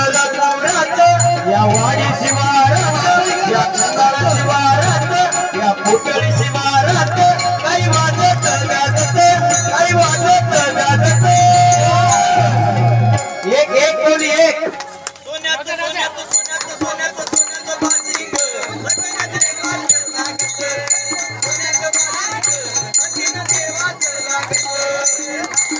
या वाडी शिवारात या कंगाल शिवारात या पुतळी शिवारात काही वाजत गाजत काही वाजत गाजत एक एक कोणी एक सोन्याचं सोन्याचं सोन्याचं सोन्याचं सोन्याचं भाजी सोन्याचं भाजी देवाचं लागतं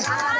拜。